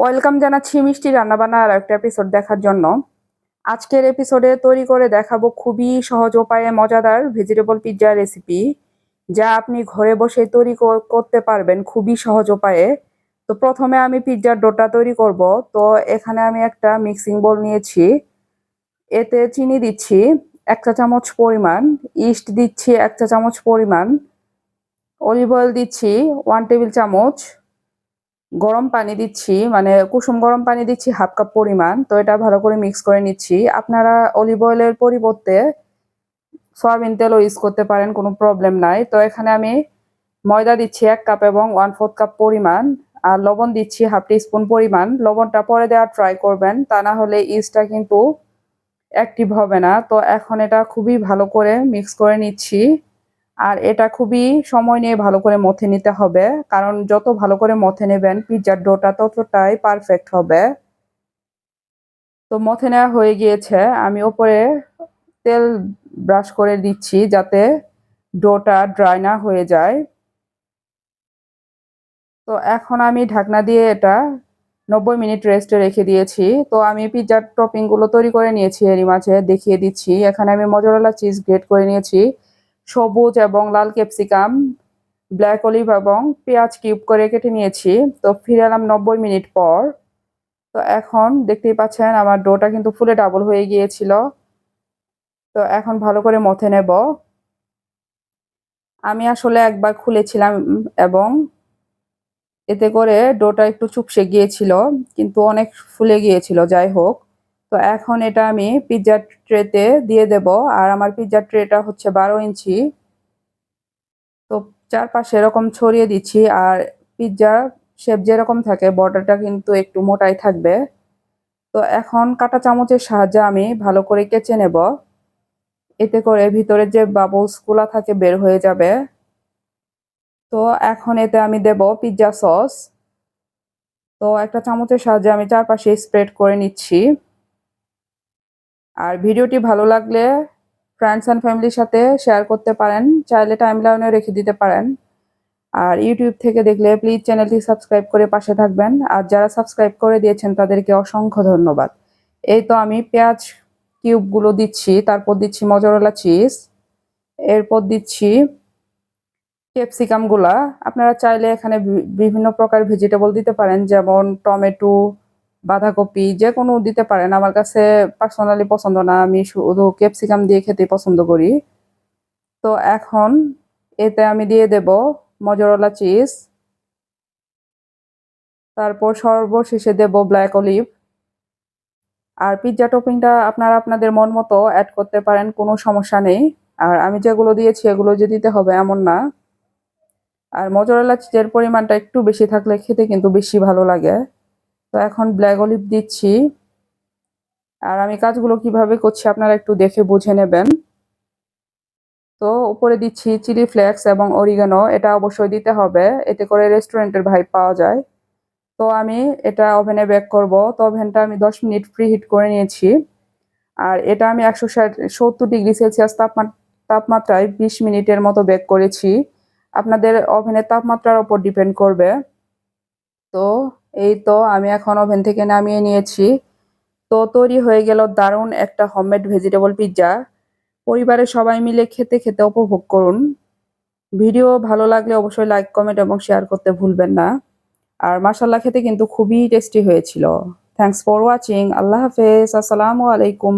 Welcome জানাচ্ছি মিষ্টি রান্নাবান্না আর একটা এপিসোড দেখার জন্য। আজকের এপিসোডে তৈরি করে দেখাবো খুবই সহজ উপায়ে মজাদার ভেজিটেবল পিৎজা রেসিপি যা আপনি ঘরে বসে তৈরি কর- করতে পারবেন খুবই সহজ উপায়ে। তো প্রথমে আমি পিৎজার ডোটা তৈরি করব। তো এখানে আমি একটা মিক্সিং বোল নিয়েছি। এতে চিনি দিচ্ছি এক চা চামচ পরিমাণ ইস্ট দিচ্ছি এক চা চামচ পরিমাণ অলিভ অয়েল দিচ্ছি ওয়ান টেবিল চামচ গরম পানি দিচ্ছি মানে কুসুম গরম পানি দিচ্ছি হাফ কাপ পরিমাণ, তো এটা ভালো করে মিক্স করে নিচ্ছি। আপনারা অলিভ অয়েলের পরিবর্তে সয়াবিন তেলও ইউজ করতে পারেন, কোনো প্রবলেম নাই। তো এখানে আমি ময়দা দিচ্ছি এক কাপ এবং ওয়ান ফোর্থ কাপ পরিমাণ, আর লবণ দিচ্ছি হাফ টি স্পুন পরিমাণ। লবণটা পরে দেওয়ার ট্রাই করবেন, তা না হলে ইস্টটা কিন্তু অ্যাক্টিভ হবে না। তো এখন এটা খুবই ভালো করে মিক্স করে নিচ্ছি। আর এটা খুবই সময় নিয়ে ভালো করে মথে নিতে হবে। কারণ যত ভালো করে মথে নেবেন পিৎজার ডোটা ততটাই পারফেক্ট হবে। তো মথে নেওয়া হয়ে গিয়েছে। আমি ওপরে তেল ব্রাশ করে দিচ্ছি যাতে ডোটা ড্রাই না হয়ে যায়। তো এখন আমি ঢাকনা দিয়ে এটা নব্বই মিনিট রেস্টে রেখে দিয়েছি। তো আমি পিৎজার টপিংগুলো তৈরি করে নিয়েছি এরই মাঝে, দেখিয়ে দিচ্ছি। এখানে আমি মজরালা চিজ গ্রেট করে নিয়েছি। সবুজ এবং লাল ক্যাপসিকাম, ব্ল্যাক অলিভ এবং পেঁয়াজ কিউব করে কেটে নিয়েছি। তো ফিরে এলাম নব্বই মিনিট পর। তো এখন দেখতেই পাচ্ছেন আমার ডোটা কিন্তু ফুলে ডাবল হয়ে গিয়েছিল। তো এখন ভালো করে মথে নেব। আমি আসলে একবার খুলেছিলাম এবং এতে করে ডোটা একটু চুপসে গিয়েছিল, কিন্তু অনেক ফুলে গিয়েছিল, যাই হোক। তো এখন এটা আমি পিৎজার ট্রেতে দিয়ে দেব। আর আমার পিৎজার ট্রেটা হচ্ছে বারো ইঞ্চি। তো চারপাশে এরকম ছড়িয়ে দিচ্ছি। আর পিৎজা শেপ যেরকম থাকে বর্ডারটা কিন্তু একটু মোটাই থাকবে। তো এখন কাটা চামচের সাহায্যে আমি ভালো করে কেচে নেব। এতে করে ভিতরে যে বাবলসগুলা থাকে বের হয়ে যাবে। তো এখন এতে আমি দেব পিৎজা সস তো একটা চামচের সাহায্যে আমি চারপাশে স্প্রেড করে নিচ্ছি। আর ভিডিওটি ভালো লাগলে ফ্রেন্ডস অ্যান্ড ফ্যামিলির সাথে শেয়ার করতে পারেন, চাইলে টাইমলাইনে রেখে দিতে পারেন। আর ইউটিউব থেকে দেখলে প্লিজ চ্যানেলটি সাবস্ক্রাইব করে পাশে থাকবেন। আর যারা সাবস্ক্রাইব করে দিয়েছেন, তাদেরকে অসংখ্য ধন্যবাদ। এই তো আমি পেঁয়াজ কিউবগুলো দিচ্ছি, তারপর দিচ্ছি মজরেলা চিজ এরপর দিচ্ছি ক্যাপসিকামগুলা আপনারা চাইলে এখানে বিভিন্ন প্রকার ভেজিটেবল দিতে পারেন, যেমন টমেটো বাঁধাকপি যে কোনো দিতে পারেন। আমার কাছে পার্সোনালি পছন্দ না। আমি শুধু ক্যাপসিকাম দিয়ে খেতে পছন্দ করি। তো এখন এতে আমি দিয়ে দেব মজরলা চিজ তারপর সর্বশেষে দেব ব্ল্যাক অলিভ আর পিৎজা টপিংটা আপনারা আপনাদের মন মতো অ্যাড করতে পারেন, কোনো সমস্যা নেই। আর আমি যেগুলো দিয়েছি, এগুলো যে দিতে হবে এমন না। আর মজরেলা চিজের পরিমাণটা একটু বেশি থাকলে খেতে কিন্তু বেশি ভালো লাগে। তো এখন ব্ল্যাক অলিভ দিচ্ছি। আর আমি কাজগুলো কীভাবে করছি আপনারা একটু দেখে বুঝে নেবেন। তো উপরে দিচ্ছি চিলি ফ্লেক্স এবং অরিগানো এটা অবশ্যই দিতে হবে। এতে করে রেস্টুরেন্টের ভাইব পাওয়া যায়। তো আমি এটা ওভেনে বেক করব। তো ওভেনটা আমি দশ মিনিট ফ্রি হিট করে নিয়েছি। আর এটা আমি একশো সত্তর ডিগ্রি সেলসিয়াস তাপমাত্রায় বিশ মিনিটের মতো বেক করেছি। আপনাদের ওভেনের তাপমাত্রার ওপর ডিপেন্ড করবে। তো এই তো আমি এখন ওভেন থেকে নামিয়ে নিয়েছি। তো তৈরি হয়ে গেল দারুণ একটা হোমমেড ভেজিটেবল পিৎজা পরিবারের সবাই মিলে খেতে খেতে উপভোগ করুন। ভিডিও ভালো লাগলে অবশ্যই লাইক কমেন্ট এবং শেয়ার করতে ভুলবেন না। আর মাসাল্লাহ খেতে কিন্তু খুবই টেস্টি হয়েছিল। থ্যাংকস ফর ওয়াচিং আল্লাহ হাফেজ। আসসালামু আলাইকুম।